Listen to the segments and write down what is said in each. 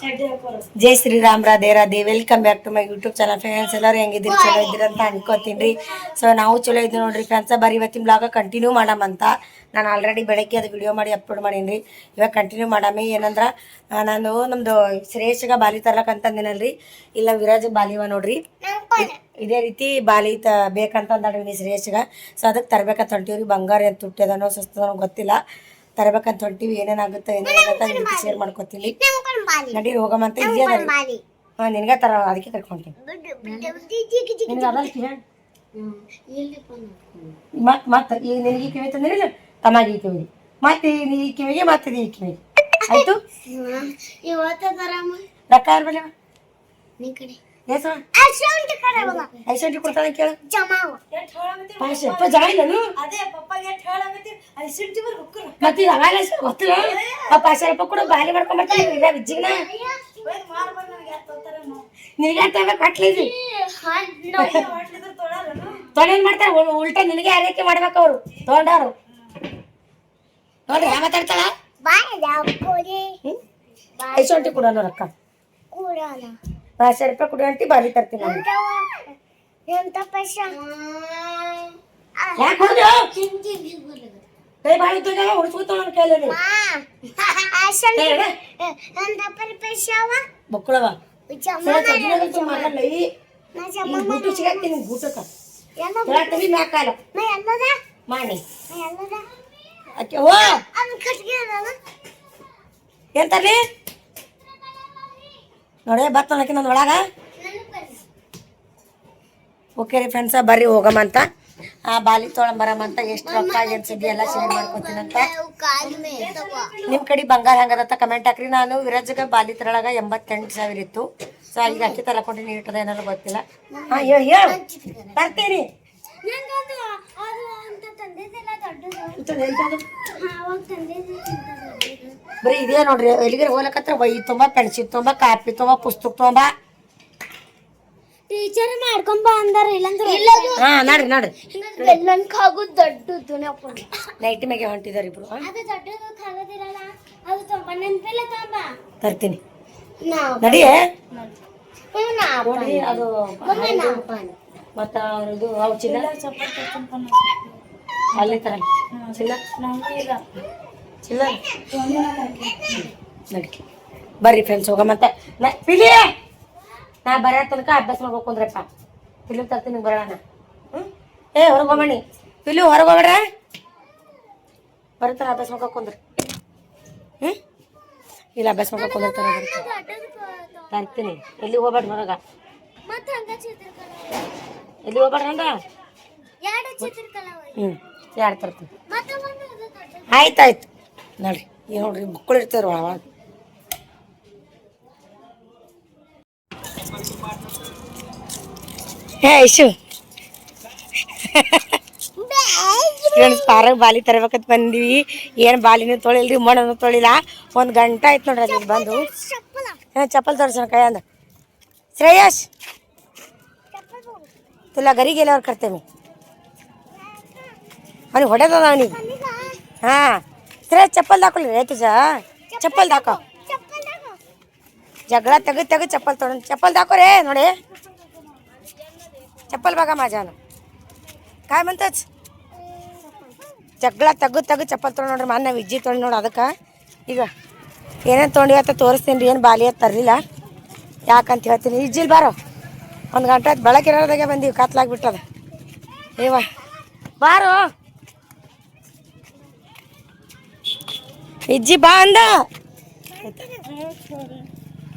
Jai Shri Shriram Radhe Radhe. Welcome back to my YouTube channel friends ಎಲ್ಲರೂ ಹೆಂಗಿದ್ದೀರಿ? ಚಲೋ ಇದ್ದೀರ ಅಂತ ಅನ್ಕೋತೀನಿ. ರೀ ಸೊ ನಾವು ಚಲೋ ಇದ್ದೀವಿ ನೋಡ್ರಿ ಫ್ರೆಂಡ್ಸ್ ಬರೀ ಇವತ್ತಿನ ಬ್ಲಾಗ ಕಂಟಿನ್ಯೂ ಅಂತ. ನಾನು ಆಲ್ರೆಡಿ ಬೆಳಗ್ಗೆ ಅದು ವಿಡಿಯೋ ಮಾಡಿ ಅಪ್ಲೋಡ್ ಮಾಡೀನಿ ರೀ ಇವಾಗ ಕಂಟಿನ್ಯೂ ಮಾಡಾಮಿ. ಏನಂದ್ರೆ ನಾನು ನಮ್ಮದು ಶ್ರೇಷ್ಠಗ ಬಾಲಿ ತರ್ಲಕ್ ಅಂತಂದಿನಲ್ರಿ ಇಲ್ಲ ವಿರಾಜ್ ಬಾಲಿವ ನೋಡ್ರಿ. ಇದೇ ರೀತಿ ಬಾಲಿ ತ ಬೇಕಂತ ಅಂದಾಡ್ರಿ ಶ್ರೇಷ್ಠಗ. ಸೊ ಅದಕ್ಕೆ ತರಬೇಕಂತ ಹೊಂಟೀವ್ರಿ. ಬಂಗಾರ ಏನು ತುಟ್ಟಿದನೋ ಸುಸ್ತದನೋ ಗೊತ್ತಿಲ್ಲ. ತರ್ಬೇಕಂತ ಹೊಂಟೀವಿ ಏನೇನಾಗುತ್ತೆ ಏನೇನಾಗುತ್ತೆ ಶೇರ್ ಮಾಡ್ಕೊತೀನಿ. ನಡಿ ಹೋಗಮಂತ ಇದೆಯಾ ಹಾಂ ನಿನಗೆ ತರ ಅದಕ್ಕೆ ಕರ್ಕೊಂತೀನಿ. ನಿನಗೆ ಅದಲ್ಲ ಕಿವಿ ಮತ್ ಮತ್ ಈಗ ನಿನಗೆ ಈ ಕಿವಿ ತಂದಿರಲಿಲ್ಲ ತಮಗೆ ಈ ಕಿವಿಗೆ. ಮತ್ತೆ ಈ ಕಿವಿಗೆ ಮತ್ತೆ ಈ ಕಿವಿಗೆ. ಆಯ್ತು? ರೊಕ್ಕ ಯಾರು ಬಲ್ಲ ಎಷ್ಟು ಐಸಂಟಿ ಕೊಡ್ತಾನೆ ಕೇಳು. ಪಾಶೆ ಅಪ್ಪ ಜನ ಹುಕ್ಕು ಮತ್ತೆ ಈಗ ಆಮೇಲೆ ಹೆಸ್ರು ಗೊತ್ತಿಲ್ಲ? ಆ ಪಾಶೆ ರೂಪಾಯಿ ಕೂಡ ಬಾಲಿ ಮಾಡ್ಕೊಂಡು ಬರ್ತೀನಿ. ಇಲ್ಲ ಬಿಜ್ಜಿಗ್ನ ನಿನಗೆ ಅಂತ ಕಟ್ಲಿದ್ರಿ ತೊಗೊಂಡೇನ್ ಮಾಡ್ತಾರೆ ಉಲ್- ಉಲ್ಟಾ ನಿನಗೆ ಆರೈಕೆ ಮಾಡ್ಬೇಕು ಅವರು. ತೊಗೊಂಡವರು. ನೋಡ್ರಿ ಯಾವ ಮಾತಾಡ್ತಾಳ? ಐಸಂಟಿ ಕೊಡೋಣ ರೊಕ್ಕ. ಪಾಶೆ ರೂಪಾಯಿ ಕೊಡು ಅಂಟಿ ಬಾಲಿ ತರ್ತೀನಿ ನಾನು ಯಾಕೆ ಹೊಡೆದು ಕೈ ಬಾಳಿ ಇದ್ದಾಗ ಹೊಡ್ಸ್ಕೊತಾವ ನನ್ನ ಕೈಯಲ್ಲಿ ಬಕ್ಕಳವ ಮಾಡಲ್ಲ ಈ ಈ ಬೂಟು ಸಿಗಾಕ್ತೀನಿ ಬೂಟಕ್ಕ ಹೇಳತ್ತೀವಿ ಮ್ಯಾಕಾಲ ಮಾಡಿ ಅಕ್ಕೆ ಓ ಎಂತಲ್ಲಿ ನೋಡೇ ಹಾಕಿ ನನ್ನ ಒಳಗ. ಓಕೆ ರೀ ಫ್ರೆಂಡ್ಸ ಬರ್ರಿ ಹೋಗಮಂತ ಆ ಬಾಲಿ ತೊಗೊಂಬರಮಂತ ಎಷ್ಟು ರೊಕ್ಕ ಏನು ಸುದ್ದಿ ಎಲ್ಲ ಶೇರ್ ಮಾಡ್ಕೊತೀನಂತ ನಿಮ್ಮ ಕಡೆ ಬಂಗಾರ ಹಂಗದತ್ತ ಕಮೆಂಟ್ ಹಾಕ್ರಿ. ನಾನು ವಿರಾಜ್ಗೆ ಬಾಲಿ ತರೊಳಗೆ ಎಂಬತ್ತೆಂಟು ಸಾವಿರ ಇತ್ತು. ಸೊ ಈಗ ಅಕ್ಕಿ ತರಕೊಂಡು ನೀಟದ ಏನಾರು ಗೊತ್ತಿಲ್ಲ. ಹಾಂ, ಹೇಳಿ, ಹೇಳು. ಎಂಥದ್ದು? ಬರೀ ಇದೇ ನೋಡ್ರಿ ಎಲ್ಲಿಗೆ ಹೋಗ್ಲಕತ್ರ? ಬೈ ತುಂಬ ಪೆನ್ಸಿಲ್ ತುಂಬ ಕಾಪಿ ತುಂಬ ಪುಸ್ತಕ ತುಂಬ. ಟೀಚರ್ ಮಾಡ್ಕೊಂಬ ಅಂದಾರ ಇಲ್ಲಂದ್ರೆ ಹಾ ನಡ್ರಿ ನಡ್ರಿ. ದೊಡ್ಡದು ನೆನಪು ನೈಟ್ ಮ್ಯಾಗೆ ಹೊಂಟಿದಾರೆ ಇಬ್ರು? ಅದು ದೊಡ್ಡದು ಕಾಗದಿರಲ್ಲ. ಅದು ತುಂಬ ನೆನಪಿಲ್ಲ ತೊಂಬ ತರ್ತೀನಿ. ನಾ ನಡಿ ಅದು ಮತ್ತ ಇದು ಅವು ಚಿನ್ನ ಅಲ್ಲೇ ತರ ಚಿಲ್ಲ ಚಿಲ್ಲ ನಡಿ ಬರ್ರಿ ಫ್ರೆಂಡ್ಸ್ ಹೋಗ ನಾ ಪಿಲಿ ನಾ ಬರೋ ತನಕ ಅಭ್ಯಾಸ ಮಾಡ್ಬೇಕು ಕುಂದ್ರಪ್ಪ. ಫಿಲಿಮ್ ತರ್ತೀನಿ ಬರೋಣ. ಹ್ಞೂ ಏ ಹೊರಗೆ ಹೋಗಣಿ ಪಿಲಿ ಹೊರಗೆ ಹೋಗ್ಬೇಡ್ರ? ಬರತ್ತಾರ ಅಭ್ಯಾಸ ಮಾಡ್ಕೊ ಕುಂದ್ರಿ. ಹ್ಞೂ ಇಲ್ಲ ಅಭ್ಯಾಸ ಮಾಡ್ಕೊ ಕುಂದಿರ್ತಾರ ಬರ್ತಾರೆ ತರ್ತೀನಿ. ಎಲ್ಲಿ ಹೋಗ್ಬೇಡ್ರಿ ಹೊರಗ? ಮತ್ತೆ ಎಲ್ಲಿ ಹೋಗ್ಬೇಡ್ರಿ ಅಂದ? ಎರಡು ತರ್ತೀನಿ ಆಯ್ತು ಆಯ್ತು ನೋಡ್ರಿ ಈಗ ನೋಡ್ರಿ ಮಕ್ಕಳು ಇರ್ತಾರೆ ಒಳಗೆ ಹೇ ಇಶು ಫ್ರೆಂಡ್ಸ್ ಪಾರಾಗ ಬಾಲಿ ತರಬೇಕಂತ ಬಂದೀವಿ. ಏನು ಬಾಲಿನೂ ತೊಳಿಲ್ರಿ ಮಣ್ಣನ್ನು ತೊಳಿಲ್ಲ. ಒಂದು ಗಂಟೆ ಆಯ್ತು ನೋಡ್ರಿ ಅಲ್ಲಿ ಬಂದು. ಚಪ್ಪಲ ಏ, ಚಪ್ಪಲ್ ತೋರಿಸೋಣ ಕೈಯಂದ ಶ್ರೇಯಸ್. ತುಲಾ ಗರಿಗೆ ಎಲ್ಲವ್ರು ಕರ್ತೇವೆ ಅವ್ನಿಗೆ ಹೊಡೆದದ ಅವನಿಗೆ ಹಾಂ ಶ್ರೇಯಸ್ ಚಪ್ಪಲ್ ಹಾಕೊಳ್ಳಿ ರೇ ತುಜ ಚಪ್ಪಲ್ ಹಾಕೋ ಚಪ್ಪಲ್ ತಗೋ ಜಗಳ ತೆಗೆ ತೆಗೆ ಚಪ್ಪಲ್ ತೊಗೊಂಡು ಚಪ್ಪಲ್ ಹಾಕೋ ರೇ ನೋಡಿ ಚಪ್ಪಲ್ ಬಾಗ ಮಾಜಾನು काय म्हणतच ಜಗಳ ತೆಗ್ದು ತೆಗ್ದು ಚಪ್ಪಲ್ ತೊಗೊಂಡು ನೋಡ್ರಿ ಮೊನ್ನೆ ವಿಜ್ಜಿ ತೊಗೊಂಡು ನೋಡಿ ಅದಕ್ಕೆ ಈಗ ಏನೇನು ತೊಗೊಂಡು ಅಂತ ತೋರಿಸ್ತೀನಿ ರೀ ಏನು ಬಾಲಿ ಅಂತ ತರಲಿಲ್ಲ ಯಾಕಂತ ಹೇಳ್ತೀನಿ ಇಜ್ಜಿಲ್ ಬಾರೋ ಒಂದು ಗಂಟೆ ಆಯ್ತು ಬೆಳಕಿರೋದಾಗೆ ಬಂದೀವಿ ಕತ್ಲಾಗ್ಬಿಟ್ಟದ ಏವ ಬಾರೋ ಇಜ್ಜಿ ಬಾ ಅಂದ.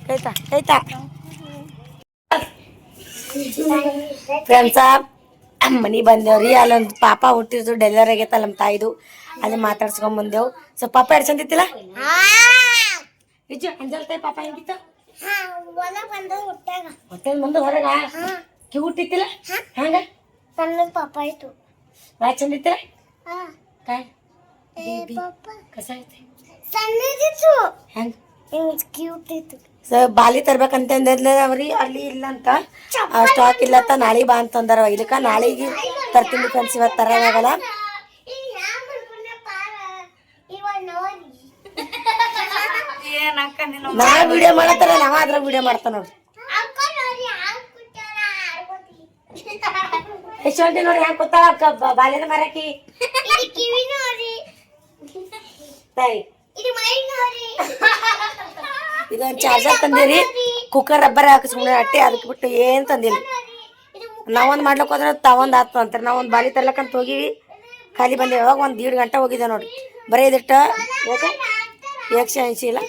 ಕೈತಾ ಕೈತಾ ಫ್ರೆಂಡ್ಸ ಮನೆ ಬಂದೇವ್ರಿ ಅಲ್ಲೊಂದು ಪಾಪ ಹುಟ್ಟಿದ್ದು ಡೆಲಿವರಿ ಆಗೈತಲ್ಲ ನಮ್ಮ ತಾಯಿದು. ಅಲ್ಲಿ ಮಾತಾಡ್ಸ್ಕೊಂಡ್ ಬಂದೇವು. ಸೊ ಪಾಪ ಎರಡು ಚಂದಿತ್ತಿಲ್ಲ ನಿಜ ಅಂಜಲ್ ತಾಯಿ ಪಾಪ ಹೆಂಗಿತ್ತು? ಹೊಟ್ಟೆ ಮುಂದೆ ಹೊರಗ? ಕಿ ಹುಟ್ಟಿತ್ತಿಲ್ಲ? ಹಂಗ? ಸಣ್ಣ ಪಾಪ ಆಯ್ತು. ಭಾಳ ಚಂದಿತ್ತಿಲ್ಲ ಕಸ ಐತಿ. ಸಣ್ಣದಿತ್ತು. ಹೆಂಗ್? ಕ್ಯೂಟ್ ಇತ್ತು. ಸೊ ಬಾಲಿ ತರ್ಬೇಕಂತ ಅವ್ರಿ ಅಲ್ಲಿ ಇಲ್ಲ ಅಂತ. ಸ್ಟಾಕ್ ಇಲ್ಲ ಅಂತ ನಾಳೆ ಬಾ ಅಂತಂದಾರ ಇದಕ್ಕ ನಾಳೆಗೆ ತರ್ತೀನಿ ಫ್ರೆಂಡ್ಸ್ ಇವತ್ತು ತರೋದಾಗಲ್ಲ ನಾ ವಿಡಿಯೋ ಮಾಡತ್ತಾರ ನಾವ ಅದ್ರ ವಿಡಿಯೋ ಮಾಡ್ತಾನ ನೋಡ್ರಿ. ಆಡ್ಕೊತಿ ಯಶವಂತಿ ನೋಡಿ ಹೆಂಗ್ ಕೂತಾಳ ಬಾಲ್ಯದ ಮರಕಿ ಇದು ಕಿವಿ ನೋಡಿ. ತಾಯಿ. ಇದೊಂದು ಚಾರ್ಜರ್ ತಂದಿರಿ. ಕುಕ್ಕರ್ ರಬ್ಬರ್ ಹಾಕಿಸ್ಕೊಂಡ್ರೆ ಅಟ್ಟೆ ಅದಕ್ಕೆ ಬಿಟ್ಟು ಏನು ತಂದಿಲ್ಲ. ನಾವೊಂದು ಮಾಡ್ಲಿಕ್ಕೆ ಹೋದ್ರೆ ತಾವೊಂದು ಆತು ಅಂತಾರೆ. ನಾವೊಂದು ಬಾಲಿ ತರ್ಲಕ್ಕಂತ ಹೋಗಿವಿ. ಖಾಲಿ ಬಂದೆ. ಯಾವಾಗ ಒಂದು ದೀಡ್ ಗಂಟೆ ಹೋಗಿದ್ದೆ ನೋಡಿ. ಬರೀ ಇದಿಟ್ಟು ಏಕ್ಷ ಎಂಶಿ ಇಲ್ಲ.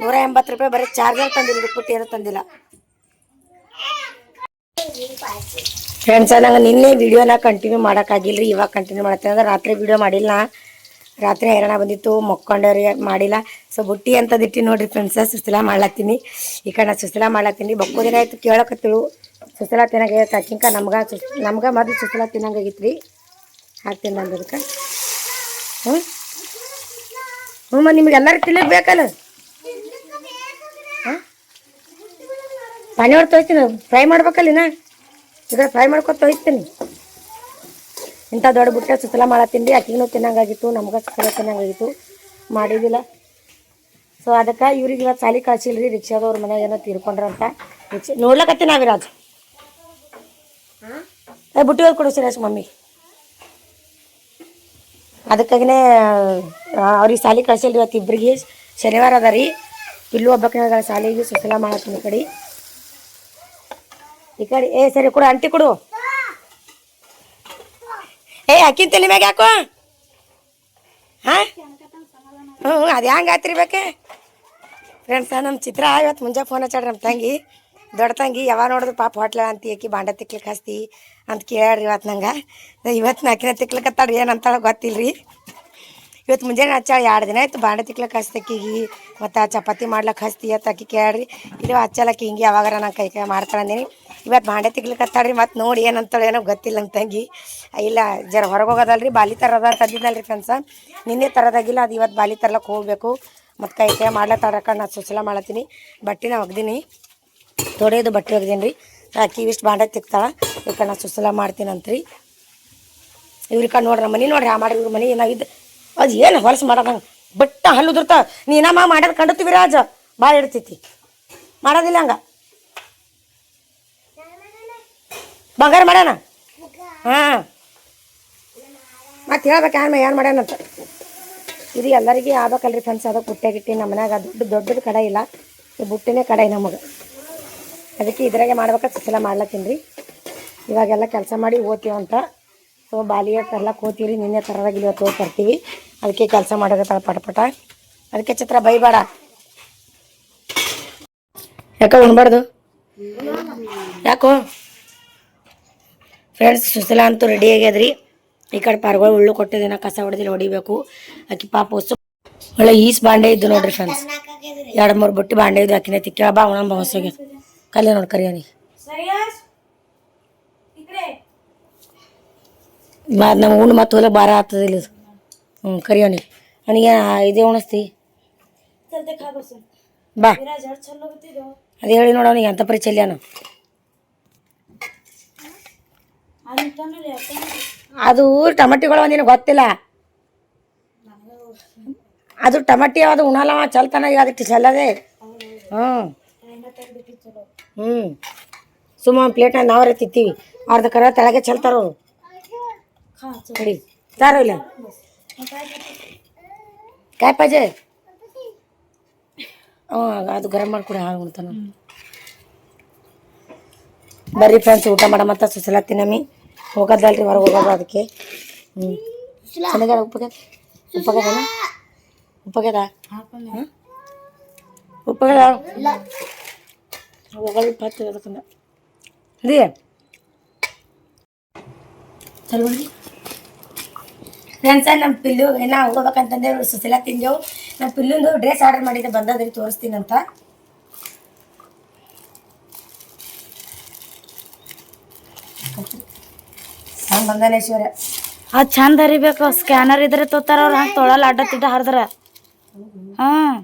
ನೂರ ಎಂಬತ್ತು ರೂಪಾಯಿ ಬರೀ ಚಾರ್ಜರ್ ತಂದಿಲ್ಲ. ಇದಕ್ಕೆ ಬಿಟ್ಟು ಏನೂ ತಂದಿಲ್ಲ. ಫ್ರೆಂಡ್ಸ ನಂಗೆ ನಿನ್ನೆ ವಿಡಿಯೋನ ಕಂಟಿನ್ಯೂ ಮಾಡೋಕ್ಕಾಗಿಲ್ಲ ರೀ ಇವಾಗ ಕಂಟಿನ್ಯೂ ಮಾಡತ್ತೆ ಅಂದ್ರೆ ರಾತ್ರಿ ವಿಡಿಯೋ ಮಾಡಿಲ್ಲ. ನಾ. ರಾತ್ರಿ ಹೈರಾಣ ಬಂದಿತ್ತು ಮಕ್ಕೊಂಡವ್ರಿ ಮಾಡಿಲ್ಲ? ಸೊ ಬುಟ್ಟಿ ಅಂತದ್ ನೋಡಿರಿ ಫ್ರೆಂಡ್ಸ ಸುಸಲ ಮಾಡ್ಲತ್ತೀನಿ. ಈ ಕಡೆ ನಾ ಸುಸ್ಲ ಮಾಡ್ಲತ್ತೀನಿ. ಬಕ್ಕೋ ದಿನ ಆಯ್ತು ಕೇಳಕತ್ತಿಳು. ಸುಸ್ಲ ತಿನ್ನಂಗೆ ಅಕ್ಕಿಂಕ ನಮ್ಗೆ ಸುಸ್, ನಮ್ಗೆ ಮೊದಲು ಸುಸ್ಲ ತಿನ್ನಂಗಾಗಿತ್ತು ರೀ ಹಾಕ್ತೀನಿ ಅಂದದಕ್ಕೆ ಹ್ಞೂ? ಹ್ಞೂ ನಿಮ್ಗೆ ಎಲ್ಲರೂ ತಿನ್ನಕ್ಕೆ ಬೇಕಲ್ಲ? ಹಾಂ? ಪಾನಿ ಹೊಡೆದು ತೊಯ್ತೀನಿ ಫ್ರೈ ಮಾಡ್ಬೇಕಲ್ಲಿನ ಈಗ ಫ್ರೈ ಮಾಡ್ಕೊ ತೊಯ್ತೀನಿ ಇಂಥ ದೊಡ್ಡ ಬುಟ್ಟೆ ಸುತ್ತಲ ಮಾಡತ್ತೀನಿ ಅಕ್ಕಿಗೂ ತಿನ್ನಂಗಾಗಿತ್ತು, ನಮ್ಗೆ ಸುತ್ತಲ ತಿನ್ನಂಗಾಗಿತ್ತು. ಮಾಡಿದ್ದಿಲ್ಲ ಸೊ ಅದಕ್ಕೆ ಇವ್ರಿಗೆ ಇವತ್ತು ಸಾಲಿ ಕಳ್ಸಿಲ್ಲ ರೀ ರಿಕ್ಷಾದವ್ರ ಮನ್ಯಾಗ ಏನೋ ತೀರ್ಕೊಂಡ್ರಂತ. ರಿಕ್ಷಾ ನೋಡ್ಲಕತ್ತೀನಿ ನಾವಿರಾಜ್ ಏ, ಬುಟ್ಟಿ ಹೋಗಿ ಕೊಡು ಸುರೇಶ್ ಮಮ್ಮಿ. ಅದಕ್ಕಾಗಿನೇ ಅವ್ರಿಗೆ ಸಾಲಿ ಕಳ್ಸಿಲ್ಲ ಇವತ್ತು ಇಬ್ಬರಿಗೆ ಶನಿವಾರ ಅದ ರೀ. ಇಲ್ಲೂ ಒಬ್ಬಕಿನ ಸಾಲಿಗೆ ಸುಸಲ ಮಾಡತ್ತೀನಿ ಈ ಕಡೆ. ಈ ಕಡೆ ಏ, ಸರಿ ಕೊಡು ಅಂಟಿ ಕೊಡು. ಏ ಅಕ್ಕಿನ ತಲೆ ಮ್ಯಾಗ ಯಾಕೋ ಹಾಂ? ಹ್ಞೂ, ಅದು ಹೆಂಗೆ ಬೇಕೆ? ಫ್ರೆಂಡ್ಸ ನಮ್ಮ ಚಿತ್ರ ಇವತ್ತು ಮುಂಜಾನೆ ಫೋನ್ ಹಚ್ಚಾಡ್ರಿ ನಮ್ಮ ತಂಗಿ. ದೊಡ್ಡ ತಂಗಿ, ಯಾವಾಗ ನೋಡಿದ್ರು ಪಾಪ ಹೋಟ್ಲ ಅಂತ ಆಕಿ ಬಾಂಡ ತಿಕ್ಲಿಕ್ಕೆ ಹಸ್ತಿ ಅಂತ ಕೇಳ್ರಿ ಇವತ್ತು ನಂಗೆ. ಇವತ್ತು ನಾಕಿನ ತಿಕ್ಲಿಕ್ಕತ್ತಾಡ್ರಿ ಏನಂತಾಳ ಗೊತ್ತಿಲ್ಲ ರೀ ಇವತ್ತು ಮುಂಜಾನೆ ಹಚ್ಚಾಳ ಎರಡು ದಿನ ಆಯ್ತು ಬಾಂಡೆ ತಿಕ್ಲಕ್ಕೆ ಹಸ್ತಕ್ಕಿಗಿ ಮತ್ತು ಚಪಾತಿ ಮಾಡ್ಲಿಕ್ಕೆ ಹಸ್ತಿ ಅಂತ ಅಕ್ಕಿ ಕೇಳ್ರಿ ಇಲ್ಲಿ ಹಚ್ಚಲಕ್ಕೆ ಹಿಂಗೆ ಯಾವಾಗಾರ ನಾನು ಕೈ ಕೈ ಮಾಡ್ತಾಳೆ ಅಂದೀನಿ ಇವತ್ತು ಬಾಂಡೆ ತಿಕ್ಲಿಕ್ಕೆ ಹತ್ತಾಳ್ರಿ ಮತ್ತು ನೋಡಿ ಏನಂತಾಳೆ ಏನೋ ಗೊತ್ತಿಲ್ಲ ನಂಗೆ ತಂಗಿ ಇಲ್ಲ, ಜರ ಹೊರಗೆ ಹೋಗೋದಲ್ರಿ, ಬಾಲಿ ತರದ ತಂದಿದ್ದಲ್ರಿ ಫ್ರೆಂಡ್ಸ ನಿನ್ನೆ ತರೋದಾಗಿಲ್ಲ, ಅದು ಇವತ್ತು ಬಾಲಿ ತರ್ಲಕ್ಕೆ ಹೋಗ್ಬೇಕು. ಮತ್ತು ಕೈ ಕೈ ಮಾಡ್ಲತ್ತಾಡಕ ನಾ ಸುಸಲ ಮಾಡತ್ತೀನಿ ಬಟ್ಟೆನ ಒಗ್ದೀನಿ. ತೊಡೆದು ಬಟ್ಟೆ ಒಗ್ದೀನಿ ರೀ ಅಕ್ಕಿ ಇವಿಷ್ಟು ಬಾಂಡೆ ತಿಕ್ತಾಳೆ. ಈಗ ನಾ ಸುಸಲ ಮಾಡ್ತೀನಂತ್ರಿ. ಇವ್ರ ಕಣ್ಣು ನೋಡ್ರಿ, ನಮ್ಮ ಮನೆ ನೋಡ್ರಿ, ಆ ಮಾಡ್ರಿ ಇವ್ರ ಮನೆ ಏನಾಗಿದ್ದು. ಅದು ಏನು ಹೊಲಸು ಮಾಡೋದಂಗೆ ಬಟ್ಟ ಹಲ್ಲು ನೀನಮ್ಮ ಮಾಡೋದು ಕಂಡತ್ತೀವಿ ರಾಜ. ಭಾಳ ಇಡ್ತೈತಿ ಮಾಡೋದಿಲ್ಲ ಹಂಗ. ಬಂಗಾರ ಮಾಡ್ಯಾನ? ಹಾಂ. ಮತ್ತೆ ಹೇಳ್ಬೇಕು ಏನು ಏನು ಮಾಡ್ಯಾನಂತ ಇದು ಎಲ್ಲರಿಗೆ ಆಗ್ಬೇಕಲ್ರಿ ಫ್ರೆಂಡ್ಸ್ ಅದಕ್ಕೆ ಬುಟ್ಟೆಗಿಟ್ಟು ನಮ್ಮ ಮನ್ಯಾಗ ದೊಡ್ಡ ದೊಡ್ಡದು ಕಡೆ ಇಲ್ಲ. ಈ ಬುಟ್ಟಿನೇ ಕಡೆ ನಮಗೆ. ಅದಕ್ಕೆ ಇದ್ರಾಗೆ ಮಾಡ್ಬೇಕಾದ್ರೆ ಸುಸಲ ಮಾಡ್ಲತ್ತೀನಿ ರೀ. ಇವಾಗೆಲ್ಲ ಕೆಲಸ ಮಾಡಿ ಓದ್ತೀವಂತ ಸೊ ಬಾಲಿಗೆ ತರ್ಲಕ್ಕೆ ಹೋಗ್ತೀವಿ ನಿನ್ನೆ ತರೋದಾಗಿಲ್ಲ ಇವತ್ತು ಹೋಗಿ ತರ್ತೀವಿ ಅದಕ್ಕೆ ಕೆಲಸ ಮಾಡೋಕತ್ತಾಳ ಪಟ ಪಟ. ಅದಕ್ಕೆ ಚಿತ್ರ ಬೈಬೇಡ. ಯಾಕೋ ಉಣ್ಬಾರ್ದು? ಯಾಕೋ? ಫ್ರೆಂಡ್ಸ್ ಸುಸಲ ಅಂತೂ ರೆಡಿ ಆಗ್ಯದ್ರಿ. ಈ ಕಡೆ ಪಾರ್ಗಳು ಉಳ್ಳು ಕೊಟ್ಟಿದ್ದೇನೆ ಕಸ ಹೊಡೆದಿಲ್ಲ ಹೊಡಿಬೇಕು. ಅಕ್ಕಿ ಪಾಪ ಹೊಸ ಒಳ್ಳೆ ಈಸ್ ಬಾಂಡೆ ಇದ್ದು ನೋಡ್ರಿ ಫ್ರೆಂಡ್ಸ್ ಎರಡು ಮೂರು ಬುಟ್ಟಿ ಬಾಂಡೆ ಇದ್ದು ಅಕ್ಕಿನ ತಿಕ್ಕ ಬಾ ಉಣ ಹೊಸಗೆ. ಕಲ್ಲೆ ನೋಡಿ ಕರಿಯೋನಿ ಅದು ನಮ್ಮ ಉಣ್ಣು ಮತ್ತು ಹೊಲ ಭಾರ ಆಗ್ತದಿಲ್ಲ ಇದು ಹ್ಞೂ ಕರಿಯೋನಿ ನನಗೆ ಇದೇ ಉಣಿಸ್ತಿ. ಬಾ. ಅದೇ ಹೇಳಿ ನೋಡ ಅವನಿಗೆ ಅಂತ ಪರಿ ಚೆಲ್ಯಾನ ಅದು ಟಮಟಿಗಳು ಒಂದಿನ ಗೊತ್ತಿಲ್ಲ. ಅದು ಟಮಟಿ ಅದು ಉಣಲ ಚಲ್ತಾನ ಈಗ ಅದಕ್ಕೆ ಚೆಲ್ಲದೆ. ಹ್ಞೂ. ಹ್ಞೂ. ಸುಮ್ಮ ಒಂದು ಪ್ಲೇಟ್ನ ನಾವೇ ತಿತ್ತೀವಿ ಅರ್ಧ ಕರ ತೆಳಗೆ ಚೆಲ್ತಾರ ಅವರು. ತಾರೋ ಇಲ್ಲ? ಕಾಯಿ ಪಾಜೆ ಹ್ಞೂ, ಅದು ಗರಂ ಮಾಡ್ಕೊಡಿ, ಹಾಳು ಉಣ್ತಾನ. ಬರ್ರಿ ಫ್ರೆಂಡ್ಸ್ ಊಟ ಮಾಡಮಂತ ಸುಸಲ ತಿನ್ನಮಿ ಹೋಗೋದಲ್ರಿ ಹೊರಗೆ ಹೋಗೋದು ಅದಕ್ಕೆ. ಹ್ಞೂ ಚೆನ್ನಾಗ್ಯಾರ ಉಪ್ಪಗ್ಯದ ಉಪ್ಪಗ್ಯದನ ಉಪ್ಪಗ್ಯದ ಹ್ಞೂ ಉಪ್ಪಗ್ಯದ ಹೋಗಲಿ ಪತ್ತು ಅದಕ್ಕಂದ ರೀ ಚಲೋ ಫ್ರೆಂಡ್ಸ ನಮ್ಮ ಪಿಲ್ಲು ಏನೋ ಹೋಗ್ಬೇಕಂತಂದ್ರೆ ಸುಸಿಲ ತಿಂದೆವು ನಮ್ಮ ಪಿಲ್ಲುಂದು ಡ್ರೆಸ್ ಆರ್ಡರ್ ಮಾಡಿದ್ದೆ ಬಂದದ್ರಿ ತೋರಿಸ್ತೀನಂತ. ಹಂಗೆ ಅದು ಚಂದ ಹರಿಬೇಕು ಸ್ಕ್ಯಾನರ್ ಇದ್ರೆ ತೋತಾರ ಅವ್ರು ಹಂಗೆ ತೊಳಲ್ಲ ಅಡ್ಡ ತಿಡ್ಡ ಹರಿದ್ರ. ಹಾಂ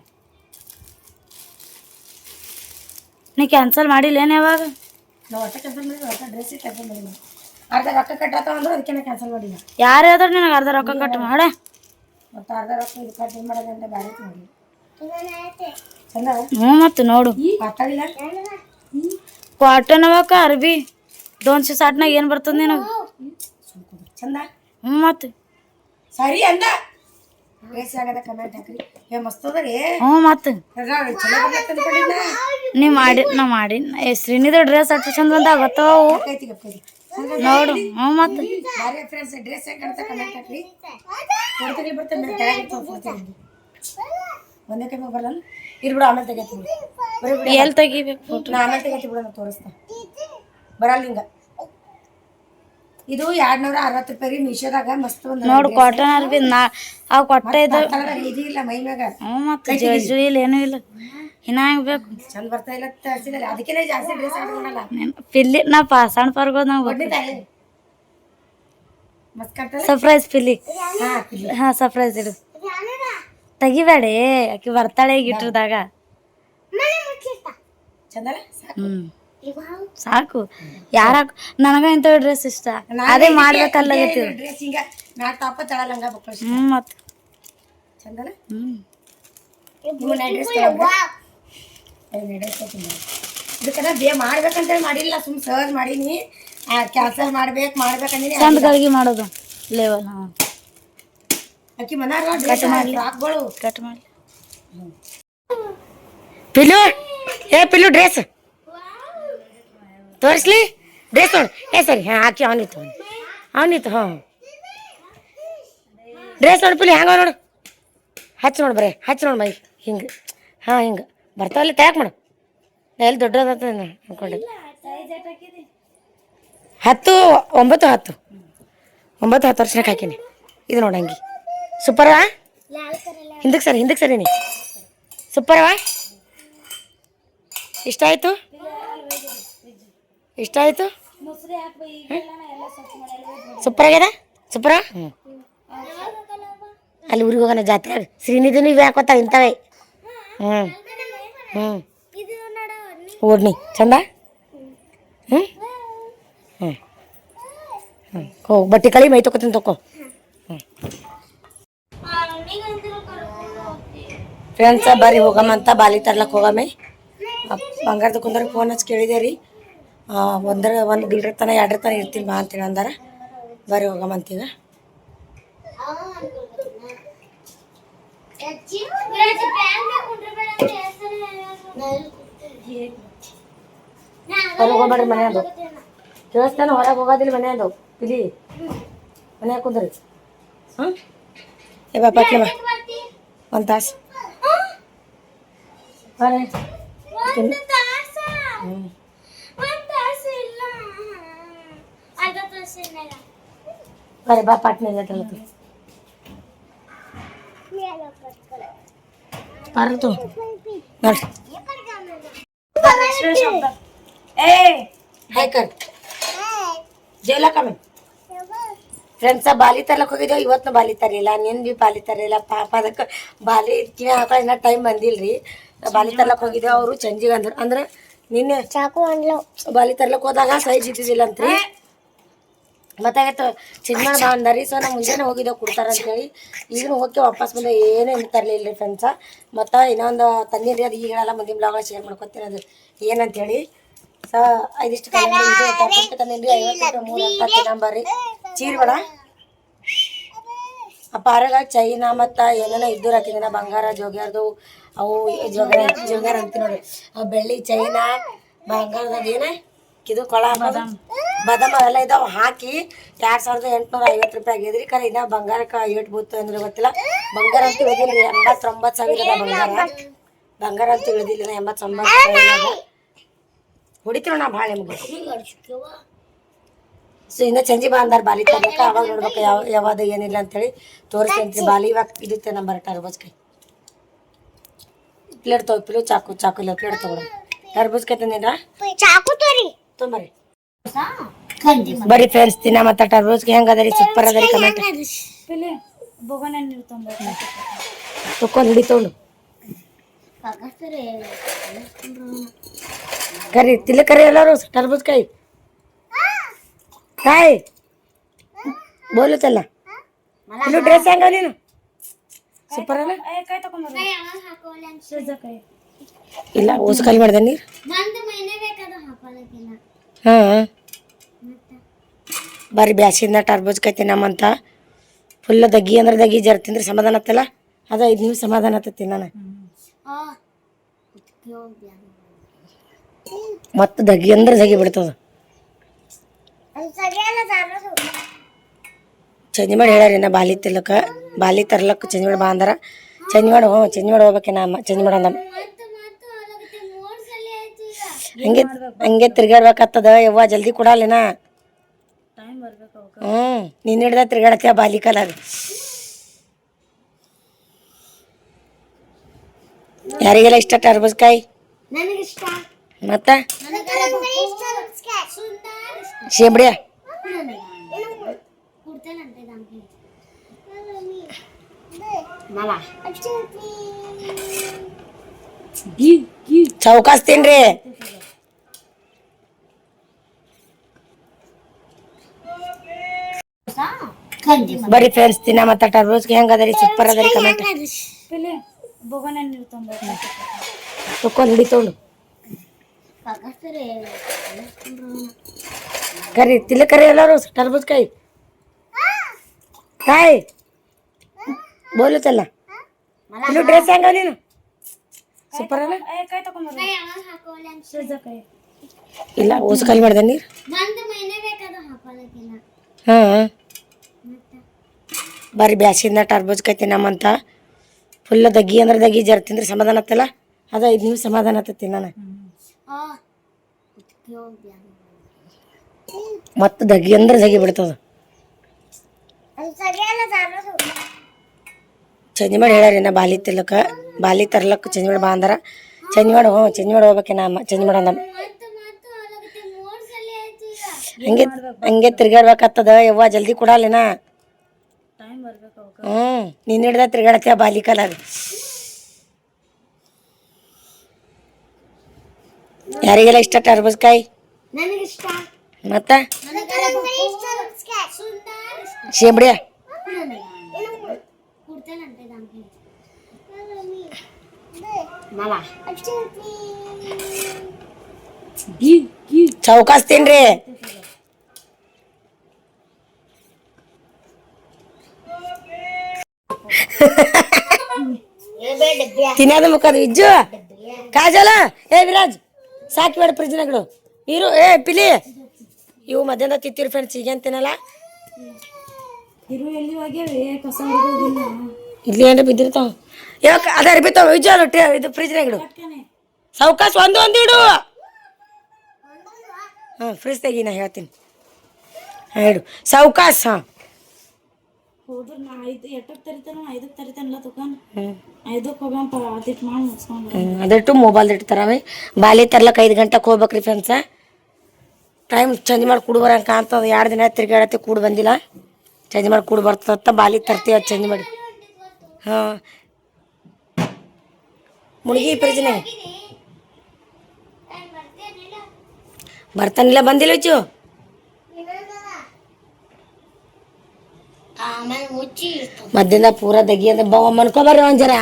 ನೀ ಕ್ಯಾನ್ಸಲ್ ಮಾಡಿಲ್ಲ ಏನು ಯಾವಾಗ? ನಾವು ಕ್ಯಾನ್ಸಲ್ ಮಾಡಿದ್ವಿ ಒಟ್ಟು ಡ್ರೆಸ್ಸಿಗೆ ಕ್ಯಾನ್ಸಲ್ ಮಾಡಿದ್ವಿ ಅರ್ಧ ರೊಕ್ಕ ಕಟ್ಟಾತಾವ ಅಂದ್ರೆ ಅದಕ್ಕೆ ನಾ ಕ್ಯಾನ್ಸಲ್ ಮಾಡಿಲ್ಲ. ಯಾರು ನಿನಗೆ ಅರ್ಧ ರೊಕ್ಕ ಕಟ್ ಮಾಡ. ಮತ್ತು ಅರ್ಧ ರೊಕ್ಕ ಇದು ಕಟ್ ಮಾಡೋದಂತ ಬ್ಯಾರೆ ಮಾಡಿ ಚಂದ ಹ್ಞೂ ಮತ್ತು ನೋಡು. ಕ್ವಾಟನ್ ಕಾಟನ್ ಅವಕ್ಕ ಅರ್ಬಿ. ದೋನ್ಶೆ ಸಾಟ್ನಾಗ ಏನು ಬರ್ತದ ನಿನಗೆ? ಚಂದ? ಮತ್ತೆ? ಸರಿ ಅಂದ. ಡ್ರೆಸ್ ಆಗದ ಕಮೆಂಟ್ ಹಾಕ್ರಿ. ಏ ಮಸ್ತ್ ಅದ ರೀ. ಹ್ಞೂ ಮತ್ತು? ನೀ ಮಾಡಿ ನಾ ಮಾಡಿ. ಏ ಶ್ರೀನಿದ ಡ್ರೆಸ್ ಅಷ್ಟು ಚಂದ ಬಂದ ಗೊತ್ತಾವು ನೋಡು ಹ್ಞೂ ಮತ್ತೆ? ಬಾರಿ ಫ್ರೆಂಡ್ಸ್ ಡ್ರೆಸ್ ಹೆಂಗ್ ಕಾಣ್ತಾ ಕಮೆಂಟ್ ಹಾಕ್ರಿ. ಕೊಡ್ತೀನಿ ಬರ್ತೇನೆ ನಾನು ತೆಳಗೆ ಕೊಡ್ತೀನಿ. ಒಂದೇ ಕೈ ಬರಲ್ಲ. ಇರ್ಬಿಡು ಆಮೇಲೆ ಬಿಡು. ಎಲ್ಲಿ ತೆಗಿಬೇಕು ಫೋಟೋ ನಾ ಆಮೇಲೆ ತೆಗಿತಿ ಬಿಡು ನಾನು ತೋರಿಸ್ತಾ ಬರಲ್ಲ ಹಿಂಗ ಇದು ಎರಡ್ ನೂರ ಅರವತ್ತು ರೂಪಾಯಿ ಮೀಶೋದಾಗ ಮಸ್ತ್ ಒಂದು ನೋಡು ಕಾಟನ್ ಅರ್ಬಿ ನಾ ಅವು ಕೊಟ್ಟ ಇದು ಇಲ್ಲ ಮೈ ಮ್ಯಾಗ. ಹ್ಞೂ ಮತ್ತು ಇಲ್ಲ ಏನೂ ಇಲ್ಲ. ಇನ್ನ ಹೆಂಗ್ ಬೇಕು? ಚಂದ ಬರ್ತಾ ಇಲ್ಲ ಅಂತ ಹಚ್ಚಿದಲ್ಲ ಅದಕ್ಕೆ ಜಾಸ್ತಿ ಡ್ರೆಸ್ ಆಡ್ಕೊಂಡಲ್ಲ ನೆನ್- ಪಿಲ್ಲಿ ನಾ ಪಾ ಪರ್ಗೋದು ನಾವು ಸರ್ಪ್ರೈಸ್ ಪಿಲ್ಲಿ ಹಾ ಹಾ ಸರ್ಪ್ರೈಸ್ ಇಡು. ತೆಗಿಬೇಡಿ ಆಕಿ ಬರ್ತಾಳೆ ಈಗ ಇಟ್ಟಿರ್ದಾಗ. ಚಂದಲ್ಲ ಸಾಕು. ಯಾರ ನನಗ ಇಂತ ಡ್ರೆಸ್ ಇಷ್ಟ? ಅದೇ ಮಾಡ್ಬೇಕಲ್ಲ ಡ್ರೆಸ್ ಹಿಂಗ. ಮ್ಯಾಟ್ ಟಾಪ ತಳ ಲಂಗ ಬಕ್ಕಳ ಹ್ಮ್ ಮತ್. ಚಂದಲ್ಲ ಹ್ಮ್. ನಿಮ್ಮ ಡ್ರೆಸ್ ಇದಕ್ಕೆಲ್ಲ ಬೇ ಮಾಡ್ಬೇಕಂತೇಳಿ ಮಾಡಿಲ್ಲ ಸುಮ್ ಸರ್ ಮಾಡೀನಿ. ಆ ಕ್ಯಾನ್ಸಲ್ ಮಾಡ್ಬೇಕು ಮಾಡ್ಬೇಕಂದಿನಿ ಚಂದ ಗಳಿಗೆ ಮಾಡೋದು. ಲೇವಲ್ ಹಾ. ಅಕ್ಕಿ ಮನಾರ ಡ್ರೆಸ್ ಫ್ರಾಕ್ಗಳು ಕಟ್ ಮಾಡಿ ಪಿಲು ಏ ಪಿಲು ಡ್ರೆಸ್ ತೋರಿಸ್ಲಿ? ಡ್ರೆಸ್ ನೋಡು ಏ ಸರಿ, ಹಾಂ, ಹಾಕಿ ಅವನಿತ್ತು ಅವನಿತ್ತು ಹಾಂ ಡ್ರೆಸ್ ನೋಡು ಪಿಲು, ಹ್ಯಾಂಗ ನೋಡು. ಹಚ್ಚಿ ನೋಡು ಬರೀ, ಹಚ್ಚಿ ನೋಡು ಮೈ, ಹಿಂಗೆ. ಹಾಂ, ಹಿಂಗೆ. ಬರ್ತಾವಲ್ಲ ತಯಾಕ್ ಮಾಡು. ನಾ ಎಲ್ಲಿ ದೊಡ್ಡದಾಗ್ತದೆ ಅನ್ಕೊಂಡೆ. ಹತ್ತು, ಒಂಬತ್ತು ಹತ್ತು. ಒಂಬತ್ತು, ಹತ್ತು ವರ್ಷಕ್ಕೆ ಹಾಕೀನಿ. ಇದು ನೋಡಿ ಹಂಗೆ. ಸೂಪರ್ವಾ ಹಿಂದಕ್ಕೆ ಸರಿ ಹಿಂದಕ್ಕೆ ಸರಿ ನೀ. ಸೂಪರ್ವಾ ಇಷ್ಟ ಆಯಿತು? ಇಷ್ಟ ಆಯಿತು? ಸೂಪರ್ ಆಗ್ಯದ? ಸೂಪರ? ಹ್ಞೂ ಅಲ್ಲಿ ಊರಿಗೆ ಹೋಗೋಣ ಜಾತ್ರೆ ಶ್ರೀನಿಧಿನೂ ಇವೆ ಹಾಕೋತಾವ ಇಂಥವೇ? ಹ್ಞೂ ಹ್ಞೂ ಓಡ್ನಿ. ಚಂದ? ಹ್ಞೂ ಹ್ಞೂ ಹ್ಞೂ ಹೋಗಿ ಬಟ್ಟೆ ಕಳಿ ಮೈ ತೊಗೋತೀನಿ ತಗೋ ಫ್ರೆಂಡ್ಸ ಬರ್ರಿ ಹೋಗಮ್ಮ ಅಂತ ಬಾಲಿ ತರ್ಲಕ್ಕೆ ಹೋಗಮ್ಮೆ. ಬಂಗಾರದ ಕುಂದ್ರ ಫೋನ್ ಹಚ್ಚಿ ಕೇಳಿದೆ ರೀ. ಒಂದರ ಒಂದು ಗಿಲ್ರ ತನ ಎರಡರ ತನ ಇರ್ತೀನಿ ಬಾ ಅಂತೇಳಿ ಅಂದಾರ. ಬರೀ ಹೋಗಮ್ಮಂತೀಗ ಹೊರಗೆ ಹೋಗ್ಬೇಡ್ರಿ ಮನೆಯದು ಕೇಳಿಸ್ತಾನೆ ಹೊರಗೆ ಹೋಗೋದಿಲ್ಲ ಮನೆಯದು ಇಲ್ಲಿ. ಮನ್ಯಾಗ ಕುಂದ್ರಿ. ಹ್ಞೂ ಏ ಬಾಪ ಒಂದು ತಾಸು. ಬರ್ರಿ ಹ್ಞೂ ಬರ್ರಿ ಬಾ ಪಾಟ್ನೆ ಜೊತೆ ಬರ್ತು ನೋಡ್ರಿ ಏ ಹಾಯ್ ಕರ್ ಜೈಲ ಕಮ್ಮಿ ಫ್ರೆಂಡ್ಸ ಬಾಲಿ ತರ್ಲಕ್ ಹೋಗಿದ್ದೇವೆ ಇವತ್ತು ಬಾಲಿ ತರಲಿಲ್ಲ ನಿನ್ ಬಿ ಬಾಲಿ ತರಲಿಲ್ಲ ಪಾಪ ಅದಕ್ಕೆ ಬಾಲಿ ಕಿವಿ ಹಾಕೋ ಇನ್ನೂ ಟೈಮ್ ಬಂದಿಲ್ರಿ ಬಾಲಿ ತರ್ಲಕ್ ಹೋಗಿದ್ದೇವೆ ಅವರು ಚಂಜಿಗೆ ಅಂದ್ರು ಅಂದ್ರೆ ನಿನ್ನೆ ಚಾಕು ಅಂದ್ಲು ಬಾಲಿ ತರ್ಲಕ್ ಹೋದಾಗ ಸೈಜ್ ಇದ್ದಿದ್ದಿಲ್ಲ ಅಂತ್ರಿ ಮತ್ತಾಗತ್ತು ಚೇಂಜ್ ಮಾಡಿ ಬಾ ಅಂದಾರಿ ಸೊ ನಾವು ಮುಂಜಾನೆ ಹೋಗಿದ್ದೇವೆ ಕೊಡ್ತಾರ ಅಂತೇಳಿ ಈಗ ಹೋಗಿ ವಾಪಸ್ ಬಂದೆ ಏನೂ ತರಲಿಲ್ಲ ರೀ ಫ್ರೆಂಡ್ಸ ಮತ್ತು ಇನ್ನೊಂದು ತಂದಿರಿ ಅದು ಈಗ ಹೇಳಲ್ಲ ಮುಂದಿನ ಬ್ಲಾಗ್ ಶೇರ್ ಮಾಡ್ಕೊತೀನಿ ಅದು. ಏನಂತೇಳಿ? ಸೊ ಇದಿಷ್ಟು ತಂದಿರಿ ಐವತ್ತು ರೂಪಾಯಿ ಮೂರು ಅಂತ ತಿನ್ನಂಬರ್ರಿ ಚೀರ್ ಬೇಡ ಆ ಪಾರಾಗ ಚೈನಾ ಮತ್ತು ಏನೇನೋ ಇದ್ದು ಹಾಕಿದ್ದೀನಿ ಬಂಗಾರ ಜೋಗ್ಯಾರ್ದು ಅವು ಜೋಗ್ಯಾರ ಜೋಗ್ಯಾರ ಅಂತ ನೋಡಿ ಅವು ಬೆಳ್ಳಿ ಚೈನಾ ಬಂಗಾರದಾಗ ಏನೇ? ಇದು ಕೊಳ ಬಾದಾಮ್. ಬಾದಾಮ್ ಅವೆಲ್ಲ ಇದಾವೆ ಹಾಕಿ ಎರಡ್ ಸಾವಿರದ ಎಂಟ್ನೂರ ಐವತ್ತು ರೂಪಾಯಿ ಆಗಿದ್ರಿ. ಖರೆ ಇನ್ನ ಬಂಗಾರಕ್ಕೆ ಏಟ್ ಬೂತು ಅಂದ್ರೆ ಗೊತ್ತಿಲ್ಲ. ಬಂಗಾರ ಅಂತ ಇಳಿದಿಲ್ಲ ಎಂಬತ್ತೊಂಬತ್ತು ಸಾವಿರದ ಬಂಗಾರ. ಬಂಗಾರ ಅಂತ ಇಳಿದಿಲ್ಲ ಎಂಬತ್ತೊಂಬತ್ತು ಸಾವಿರ ಹೊಡಿತೀವಿ ನಾ ಭಾಳ ನಿಮ್ಗೆ ಸೊ ಇನ್ನು ಚಂಜಿ ಬಾ ಅಂದಾರ ಬಾಲಿ ತರ್ಬೇಕ ಅವಾಗ ನೋಡ್ಬೇಕು ಯಾವ ಯಾವಾಗ ಏನಿಲ್ಲ ಅಂತೇಳಿ ತೋರಿಸ್ತೇನೆ. ಬಾಲಿ ಇವಾಗ ಇದಿತ್ತೆ ನಂಬರ್ ಟರ್ಬೋಜ್ ಕೈ ಪ್ಲೇಟ್ ತಗೋ ಚಾಕು ಚಾಕು ಇಲ್ಲ ಪ್ಲೇಟ್ ತಗೊಳ್ಳಿ. ಟರ್ಬೂಜ್ ಕೈ ತಂದಿದ್ರ? ಚಾಕು ತೋರಿ. ತೊಂಬರಿ ಬರೀ ಫ್ರೆಂಡ್ಸ್ ದಿನ ಮತ್ತ ರೋಸ್ ಹೆಂಗ ಅದರಿ ಸೂಪರ್ ಅದರಿ ಕಮೆಂಟ್ ತಕೊಂಡ್ ಹಿಡಿ ತಗೊಂಡು. ಕರಿ ತಿಲ್ಲ ಕರಿ ಎಲ್ಲರೂ ಟರ್ಬೂಜ್ ಕಾಯಿ. ಕಾಯಿ. ಬೋಲುತ್ತಲ್ಲ ಇಲ್ಲೂ ಡ್ರೆಸ್ ಹೆಂಗ ನೀನು? ಸೂಪರ್ ಅಲ್ಲ? ಇಲ್ಲ ಓಸು ಖಾಲಿ ಮಾಡ್ದೆ ನೀರು. ಒಂದು ಮೈನೆ ಬೇಕಾದ್ರೆ ಹಾಕೊಳ್ಳೋಕ್ಕಿಲ್ಲ ಹಾಂ. ಮತ್ತೆ ಬರ್ರಿ ಬ್ಯಾಸಿಂದ ಟರ್ಬೋಜ್ ಕೈ ನಮ್ಮಂತ. ಫುಲ್ಲ ದಗ್ಗಿ ಅಂದ್ರೆ ದಗ್ಗಿ ಜರ ತಿಂದ್ರೆ ಸಮಾಧಾನ ಆತಲ್ಲ? ಅದ ಐದು ನಿಮಿಷ ಸಮಾಧಾನ ಆತತಿ ನಾನು. ಮತ್ತೆ ದಗ್ಗಿ ಅಂದ್ರೆ ದಗ್ಗಿ ಬಿಡ್ತದ. ಚಂದಿ ಮಾಡಿ ಹೇಳ್ಯಾರಿ ನಾ ಬಾಲಿ ತಿರ್ಲಕ್ಕ, ಬಾಲಿ ತರ್ಲಕ್ಕ ಚಂದಿ ಮಾಡಿ ಬಾ ಅಂದ್ರ. ಚಂದಿ ಮಾಡಿ ಹ್ಞೂ ಚಂದಿ ಮಾಡಿ ಹೋಗ್ಬೇಕೆ ನಾ ಚಂದಿ ಮಾಡಿ ಹಂಗೆ ಹಂಗೆ ತಿರ್ಗಾಡ್ಬೇಕಾಗ್ತದ? ಯವ್ವ ಜಲ್ದಿ ಕೊಡಲ್ಲೇನ? ಟೈಮ್ ಬರ್ಬೇಕು ಅವಕ್ಕೆ ಹ್ಞೂ ನೀನು ಹಿಡ್ದ ತಿರ್ಗಾಡತ್ತೀಯ ಬಾಲಿ ಕಾಲಾಗ? ಯಾರಿಗೆಲ್ಲ ಇಷ್ಟ ಟರ್ಬಸ್ಕಾಯಿ ಮತ್ತ? ಶೇಂಬಡಿಯ ಚೌಕಾಸ್ ತಿನ್ರಿ. ಬರ್ರಿ ಫ್ರೆಂಡ್ಸ್ ತಿನ್ನ ಮತ್ತ ಟರ್ಬೂಜ್ಗೆ ಹೆಂಗ ಅದರಿ? ಸೂಪರ್ ಅದರಿ ಕಮೆಂಟ್ ಪಿಲಿ ಹಿಡಿ ತಕೊಂಡ್ ಹಿಡಿತೋಳು ಕರಿ ತಿಲ್ಲ ಕರಿ ಎಲ್ಲರೂ ಟರ್ಬೂಜ್ ಕಾಯಿ ಕಾಯಿ ಬೋಲುತ್ತಲ್ಲ ಇನ್ನು ಡ್ರೆಸ್ ಹೆಂಗ ನೀನು? ಸೂಪರ್ ಅಲ್ಲ? ಇಲ್ಲ ಓಸು ಖಾಲಿ ಮಾಡ್ದೆ ನೀರು? ಹಾಂ. ಬರ್ರಿ ಬ್ಯಾಸಿಂದ ಟರ್ಬೋಜ್ ಕೈತಿ ನಮ್ಮಂತ. ಫುಲ್ಲ ದಗ್ಗಿ ಅಂದ್ರೆ ದಗ್ಗಿ ಜರ ತಿಂದ್ರೆ ಸಮಾಧಾನ ಆತಲ್ಲ? ಅದ ಐದು ನಿಮಿಷ ಸಮಾಧಾನ ಆತತಿ ನಾನು. ಮತ್ತೆ ದಗ್ಗಿ ಅಂದ್ರೆ ದಗ್ಗಿ ಬಿಡ್ತದ. ಚಂದಿ ಮಾಡಿ ಹೇಳ್ಯಾರ ನಾ ಬಾಲಿ ತಿರ್ಲಕ್ಕ ಬಾಲಿ ತರ್ಲಕ್ಕ ಚಂದಿ ಮಾಡಿ ಬಾ ಅಂದಾರ. ಚಂದಿ ಮಾಡಿ ಹ್ಞೂ ಚಂಜ್ ಮಾಡಿ ಮೂರು ಸಲ ಆಯ್ತು ಈಗ ಹಂಗೆ ಹಂಗೆ ತಿರ್ಗಾಡ್ಬೇಕಾಗ್ತದ ಯವ್ವ, ಜಲ್ದಿ ಕೊಡಲ್ಲೇನ ಟೈಮ್ ಬರ್ಬೇಕು ಅವಕ್ಕೆ ಹ್ಞೂ ನೀನು ಹಿಡ್ದ ತಿರ್ಗಾಡತ್ತೀಯ ಬಾಲಿ ಕಾಲಾಗ ಯಾರಿಗೆಲ್ಲ ಇಷ್ಟ ಟರ್ಬೂಜ್ ಕಾಯಿ ನನಗಿಷ್ಟ ಮತ್ತ ನನಗೆ ಇಷ್ಟ ಸುಂದರ ಇಷ್ಟ ಶೇಂಬ್ಡಿಯ ಕುಡ್ತೇನಂತೆ ನಮ್ಗೆ ಮಲ ಚೌಕಾಸ್ ತಿನ್ರಿ ತಿನ್ನೋದು ಮುಖದ ವಿಜ್ಜು ಕಾಜಲ ಏ ವಿರಾಜ್ ಸಾಕಿ ಬೇಡ ಫ್ರಿಜ್ನಾಗಡು ಇರು ಏ ಪಿಲಿ. ಇವು ಮಧ್ಯಾಹ್ನ ತಿತ್ತಿರು ಫ್ರೆಂಡ್ಸ್ ಈಗೇನು ತಿನ್ನಲ್ಲ? ಇಲ್ಲಿ ಏನ್ರ ಬಿದ್ದಿರ್ತಾವ? ಯಾಕೆ ಅದ ಬಿತ್ತಾವ ಅದು ಇದು ಇದು ಫ್ರಿಜ್ನಾಗಿಡು ಸಾವ್ಕಾಸ್ ಒಂದು ಒಂದು ಇಡು. ಹಾಂ ಫ್ರಿಜ್ ತೆಗಿ ನಾ ಹೇಳ್ತೀನಿ. ಹಾಂ ಇಡು. ಸಾವ್ಕಾಸ್ ಹಾಂ. ಹೋದ್ರ ನಾ ಐದು ಎಟ್ಟಕ್ಕೆ ತರಿತಾನ ಐದಕ್ಕೆ ತರಿತಾನಲ್ಲ ತುಕನ್ ಹ್ಞೂ ಐದಕ್ಕೆ ಹೋಗಂಪ ಅದಿಟ್ಟು ಮಾಡಿ ಮುಗಿಸ್ಕೊಂಡು ಅದಿಟ್ಟು ಮೊಬೈಲ್ ಇಡ್ತಾರವೆ ಬಾಲಿ ತರ್ಲಕ್ಕೆ ಐದು ಗಂಟೆಗೆ ಹೋಗ್ಬೇಕ್ರಿ ಫ್ರೆಂಡ್ಸ ಟೈಮ್ ಚೇಂಜ್ ಮಾಡಿ ಕೂಡು ಬರಂಗೆ ಕಾಣ್ತದ. ಎರಡು ದಿನ ತಿರ್ಗಾಡತ್ತೆ ಕೂಡು ಬಂದಿಲ್ಲ. ಚೇಂಜ್ ಮಾಡಿ ಕೂಡು ಬರ್ತದತ್ತ. ಬಾಲಿ ತರ್ತೀವಿ ಅದು ಚೇಂಜ್ ಮಾಡಿ. ಹಾಂ. ಮುಳುಗಿ ಪ್ರಜನೆ ಬರ್ತಾನಿಲ್ಲ ಬಂದಿಲ್ಲ ಹೆಚ್ಚು ಆಮೇಲೆ ಮುಚ್ಚಿ ಮಧ್ಯಾಹ್ನ ಪೂರ ದಗಿ ಅಂದ್ರೆ ಬ ಮನ್ಕೊಬಾರ್ರಿ ಒಂದು ಜರ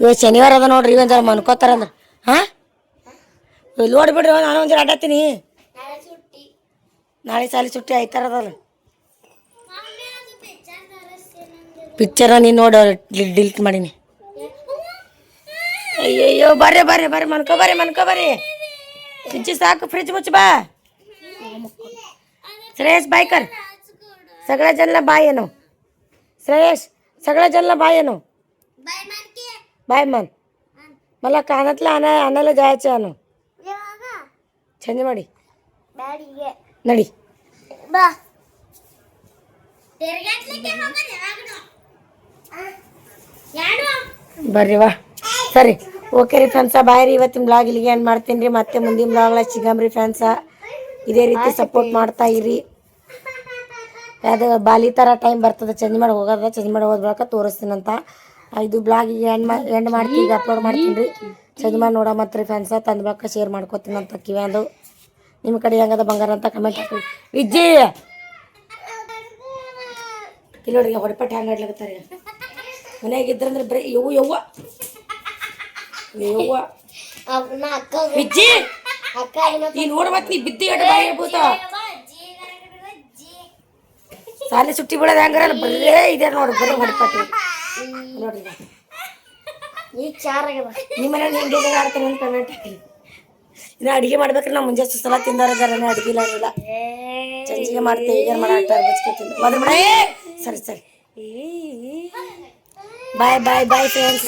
ಇವಾಗ ಶನಿವಾರ ಅದ ನೋಡ್ರಿ ಇವಾಗ ಜರ ಮನ್ಕೋತಾರಂದ್ರೆ ಹಾಂ? ನೋಡಿ ಬಿಡ್ರಿ ನಾನು ಒಂದು ಜರ ನಾಳೆ ಸಾಲಿ ಸುಟ್ಟಿ ಆಯ್ತಾರದಲ್ಲ ಪಿಕ್ಚರ ನೀನು ನೋಡಿ ಡಿಲೀಟ್ ಮಾಡೀನಿ. ಅಯ್ಯಯ್ಯೋ, ಬರ್ರಿ ಬರ್ರಿ ಬರ್ರಿ, ಮನ್ಕೋ ಬರ್ರಿ ಮನ್ಕೋ ಬರ್ರಿ. ಫ್ರಿಜ್ ಸಾಕು ಫ್ರಿಜ್ ಮುಚ್ಚ ಬಾ. ಸುರೇಶ್ ಬಾಯ್ಕರ್ ಸಗಳ ಜನ ಬಾಯ್ ಏನು? येनो श्रेयस सगळ्या जनला बाय येनो ಬಾಯ್ ಮಾಡ್ಕೆ बाय मन मला कानातलं आणा आणायला जायचं आणू ಯಾವಾಗ ಚಂದ ಮಾಡಿ ಬ್ಯಾಡಿಗೆ ನಡಿ ಬಾ ತಿರ್ಗಾಡ್ಲಿಕ್ಕೆ ಹೋಗೋದು ಯಾವಾಗಲೂ ಯಾರು ಬರ್ರಿ ವಾ ಸರಿ ಓಕೆ ರೀ ಫ್ರೆಂಡ್ಸ ಬಾಯ್ ರೀ ಇವತ್ತಿನ ಬ್ಲಾಗ್ ಇಲ್ಲಿಗೆ ಏನು ಮಾಡ್ತೀನಿ ರೀ ಮತ್ತೆ ಮುಂದಿನ ಬ್ಲಾಗ್ಲ ಸಿಗಮ್ ರೀ ಫ್ರೆಂಡ್ಸ ಇದೇ ರೀತಿ ಸಪೋರ್ಟ್ ಮಾಡ್ತಾ ಇರಿ ಅದು ಬಾಲಿ ಥರ ಟೈಮ್ ಬರ್ತದೆ. ಚೇಂಜ್ ಮಾಡಿ ಹೋಗೋದ ಚೇಂಜ್ ಮಾಡಿ ಹೋದ ಬಳಿಕ ತೋರಿಸ್ತೀನಂತ ಇದು ಬ್ಲಾಗಿಗೆ ಎಂಡ್ ಮಾ ಎಂಡ್ ಮಾಡ್ತೀನಿ ಈಗ ಅಪ್ಲೋಡ್ ಮಾಡ್ತೀನಿ ರೀ. ಚೇಂಜ್ ಮಾಡಿ ನೋಡೋ ಮತ್ತೆ ರೀ ಫ್ರೆಂಡ್ಸ ತಂದ ಬಳಿಕ ಶೇರ್ ಮಾಡ್ಕೋತೀನಿ ಅಂತ ಅದು. ನಿಮ್ಮ ಕಡೆ ಹೆಂಗದ ಬಂಗಾರ ಅಂತ ಕಮೆಂಟ್ ಹಾಕಿ ವಿಜ್ಜಿ! ಇಲ್ಲಿ ನೋಡಿ ಹೊರಪಟ್ಟು ಹ್ಯಾಂಗ್ ಆಡ್ಲಿಕತ್ತಾರೆ ಮನ್ಯಾಗ ಇದ್ರಂದ್ರೆ ಬರೀ ಯವ್ವ ಯವ್ವ. ಯವ್ವ. ನಾ ಅಕ್ಕ ಬಿಜ್ಜಿ ಅಕ್ಕ ಏನಪ್ಪ ಈ ನೋಡ್ಬೇಕು ನೀ ಬಿದ್ದಿ ಅಡ್ಡ ಬಾಯಿ ಸಾಲಿ ಸುಟ್ಟಿ ಬಿಡೋದು ಹೆಂಗಾರಲ್ಲ ಬರೇ ಇದೆ ನೋಡ್ರಿ ಬರೀ ಹೊಡ್ಪಾಟಿ ನೋಡ್ರಿ. ಈಗ ಚಾರ್ ಆಗ್ಯದ ನಿಮ್ಮ ಮನೇಲಿ ಹೆಂಗೆ ಆಡ್ತೀನಿ ಅಂತ ಕಮೆಂಟ್ ಹಾಕಿ ಇನ್ನು ಅಡಿಗೆ ಮಾಡ್ಬೇಕ್ರೆ ನಾವು ಮುಂಜಾನೆ ಸಲ ತಿಂದಾರ ಅಡಿಗೆ ಇಲ್ಲ ಚಂಚಿಗೆ ಸಂಜಿಗೆ ಮಾಡ್ತೇವೆ ಈಗ ಮದ್ರ ಸರಿ ಸರಿ. ಬಾಯ್ ಬಾಯ್ ಬಾಯ್ ಫ್ರೆಂಡ್ಸ್